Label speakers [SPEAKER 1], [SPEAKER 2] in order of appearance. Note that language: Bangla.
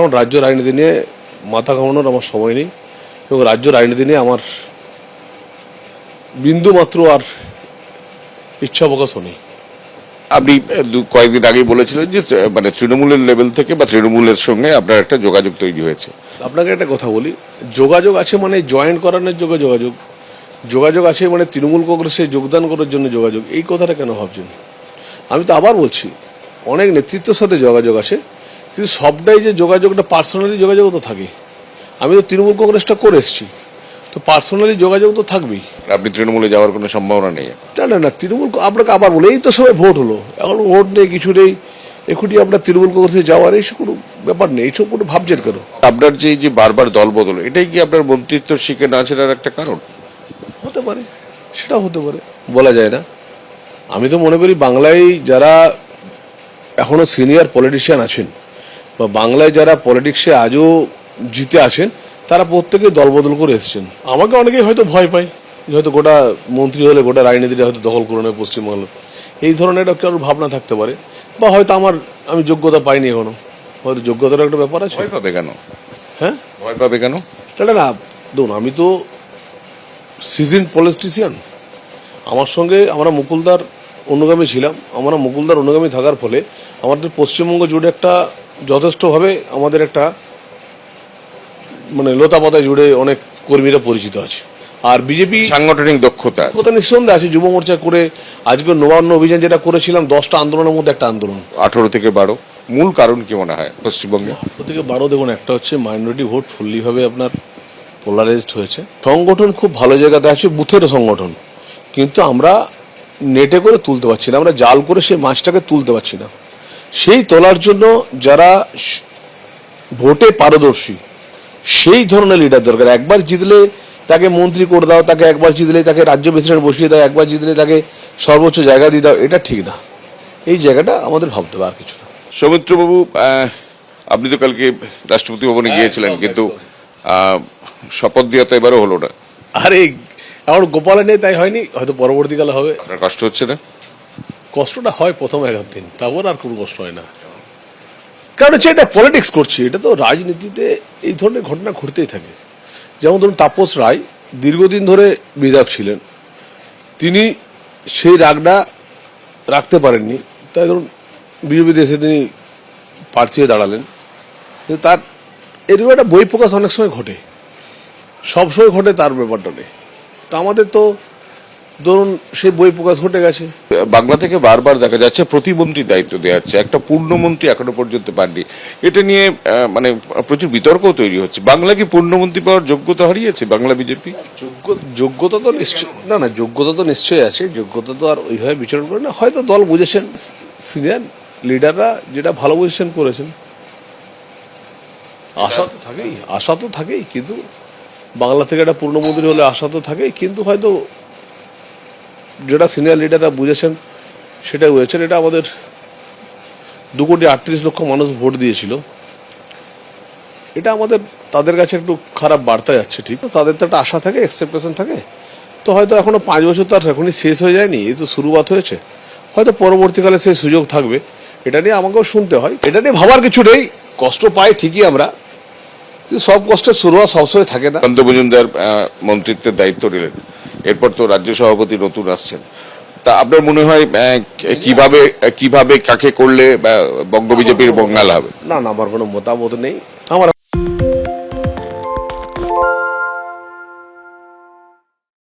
[SPEAKER 1] এখন রাজ্য রাজনীতি নিয়ে মাথা ঘামানোর আমার সময় নেই এবং রাজ্য রাজনীতি নিয়ে আমার বিন্দু মাত্র আর ইচ্ছা প্রকাশও নেই।
[SPEAKER 2] আপনি কয়েকদিন আগেই বলেছিলেন যে মানে তৃণমূলের লেভেল থেকে বা তৃণমূলের সঙ্গে আপনার একটা যোগাযোগ তৈরি হয়েছে।
[SPEAKER 1] আপনাকে একটা কথা বলি যোগাযোগ আছে মানে জয়েন করানোর যোগ্য যোগাযোগ যোগাযোগ আছে মানে তৃণমূল কংগ্রেসে যোগদান করার জন্য যোগাযোগ এই কথাটা কেন ভাবছেন? আমি তো আবার বলছি অনেক নেতৃত্বের সাথে যোগাযোগ আছে কিন্তু সবটাই যে যোগাযোগটা পার্সোনালি যোগাযোগ তো থাকে। আমি তো তৃণমূল কংগ্রেসটা করে এসেছি। তো পার্সোনালি যোগাযোগ তো থাকবেই।
[SPEAKER 2] আপনি তৃণমূলে যাওয়ার কোনো সম্ভাবনা নেই?
[SPEAKER 1] না না না তৃণমূল আপনাকে আবার বলে এই তো সবাই ভোট হলো। এখন ভোট নেই কিছু নেই। এখনই আপনার তৃণমূল কংগ্রেসে যাওয়ার এইসব কোনো ব্যাপার নেই এইসব কোনো ভাবছেন কেন?
[SPEAKER 2] আপনার যে এই যে বারবার দল বদল এটাই কি আপনার মন্ত্রিত্ব শিখে না ছেড়ার একটা কারণ?
[SPEAKER 1] হতে পারে সেটাও হতে পারে। বলা যায় না। আমি তো মনে করি বাংলায় যারা এখনও সিনিয়র পলিটিশিয়ান আছেন বা বাংলায় যারা পলিটিক্সে আজও জিতে আসেন তারা প্রত্যেকে দলবদল করে এসেছেন। আমাকে অনেকেই হয়তো ভয় পায় যে হয়তো গোটা মন্ত্রী হলে গোটা রাজনীতিটা হয়তো দখল করে নেবে পশ্চিমবাংলা এই ধরনের একটা কারোর ভাবনা থাকতে পারে। বা হয়তো আমার আমি যোগ্যতা পাইনি এখনও। হয়তো যোগ্যতার একটা ব্যাপার আছে।
[SPEAKER 2] ভয় পাবে কেন?
[SPEAKER 1] হ্যাঁ?
[SPEAKER 2] ভয় পাবে কেন?
[SPEAKER 1] এটা না দেখুন আমি তো সিজন পলিটিশিয়ান আমার সঙ্গে আমরা মুকুলদার অনুগামী ছিলাম। আমরা মুকুলদার অনুগামী থাকার ফলে আমাদের পশ্চিমবঙ্গ জুড়ে একটা যথেষ্টভাবে আমাদের একটা মানে লতা পাতা জুড়ে অনেক কর্মীরা পরিচিত আছে। আর বিজেপি
[SPEAKER 2] সাংগঠনিক দক্ষতা।
[SPEAKER 1] কথা নিঃসন্দেহে আছে যুব মোর্চা করে আজকে নবান্ন অভিযান যেটা করেছিলাম দশটা আন্দোলনের মধ্যে একটা আন্দোলন।
[SPEAKER 2] আঠারো থেকে বারো। মূল কারণ কি মনে হয় পশ্চিমবঙ্গে?
[SPEAKER 1] আঠারো থেকে বারো দেখুন একটা হচ্ছে মাইনরিটি ভোট ফুললি ভাবে আপনার পোলারাইজড হয়েছে। সংগঠন খুব ভালো জায়গাতে আছে বুথের সংগঠন। কিন্তু আমরা নেটে করে তুলতে পারছি না আমরা জাল করে সেই মাছটাকে তুলতে পারছি না। সেই তোলার জন্য যারা ভোটে পারদর্শী সেই ধরনের লিডার দরকার। একবার জিতলে তাকে মন্ত্রী করে দাও তাকে একবার জিতলে তাকে রাজ্য প্রেসিডেন্ট বসিয়ে দাও একবার জিতলে তাকে সর্বোচ্চ জায়গা দিয়ে দাও এটা ঠিক না। এই জায়গাটা আমাদের ভাবতে হবে আর কিছু না।
[SPEAKER 2] সৌমিত্রবাবু আহ, আপনি তো কালকে রাষ্ট্রপতি ভবনে গিয়েছিলেন কিন্তু আহ, শপথ দেওয়া তো এবারও হলো না।
[SPEAKER 1] আরে এখন গোপালে নেই তাই হয়নি হয়তো পরবর্তীকালে হবে।
[SPEAKER 2] আপনার কষ্ট হচ্ছে না?
[SPEAKER 1] কষ্টটা হয় প্রথম এক দিন, তারপর আর কোনো কষ্ট হয় না। কারণ হচ্ছে এটা পলিটিক্স করছি, এটা তো রাজনীতিতে এই ধরনের ঘটনা ঘটতেই থাকে। যেমন ধরুন তাপস রায় দীর্ঘদিন ধরে বিধায়ক ছিলেন। তিনি সেই রাগটা রাখতে পারেননি। তাই ধরুন বিজেপি দেশে তিনি প্রার্থী হয়ে দাঁড়ালেন। তার এরকম একটা বই প্রকাশ অনেক সময় ঘটে। সবসময় ঘটে তার ব্যাপারটা নেই তো আমাদের তো ধরুন সেই বই প্রকাশ ঘটে গেছে।
[SPEAKER 2] বাংলা থেকে বারবার দেখা যাচ্ছে প্রতিমন্ত্রী দায়িত্ব দেওয়া হচ্ছে। একটা পূর্ণমন্ত্রী এখনও পর্যন্ত পাননি। এটা নিয়ে মানে প্রচুর বিতর্ক তৈরি হচ্ছে। বাংলা কি পূর্ণমন্ত্রী পাওয়ার যোগ্যতা হারিয়েছে বাংলা বিজেপি?
[SPEAKER 1] যোগ্য যোগ্যতা তো নিশ্চয় না না যোগ্যতা তো নিশ্চয়ই আছে। যোগ্যতা তো আর ওইভাবে বিচরণ করে না। হয়তো দল বুঝেছেন সিনিয়র লিডাররা যেটা ভালো বুঝেছেন করেছেন। আশা তো থাকেই আশা তো থাকেই কিন্তু বাংলা থেকে একটা পূর্ণমন্ত্রী হলে আশা তো থাকেই কিন্তু হয়তো যেটা সিনিয়র লিডাররা বুঝেছেন সেটা বুঝেছেন। এটা আমাদের দু কোটি আটত্রিশ লক্ষ মানুষ ভোট দিয়েছিল। এটা আমাদের, তাদের কাছে একটু খারাপ বার্তা যাচ্ছে, ঠিক? তাদের তো একটা আশা থাকে এক্সপেকটেশন থাকে। তো হয়তো এখনও পাঁচ বছর তো আর এখনই শেষ হয়ে যায়নি, এই তো শুরুয়াত হয়েছে। হয়তো পরবর্তীকালে সেই সুযোগ থাকবে। এটা নিয়ে আমাকেও শুনতে হয়। এটা নিয়ে ভাবার কিছু নেই, কষ্ট পাই ঠিকই আমরা। কিন্তু সব কষ্টের শুরুয়াত সবসময় থাকে না।
[SPEAKER 2] মন্ত্রিত্বের দায়িত্ব নিলেন। এরপর তো রাজ্য সভাপতি নতুন আসছেন। তা আপনার মনে হয় কীভাবে কীভাবে কাকে করলে বঙ্গ বিজেপির বঙ্গাল হবে?
[SPEAKER 1] না না আমার কোনো মতামত নেই।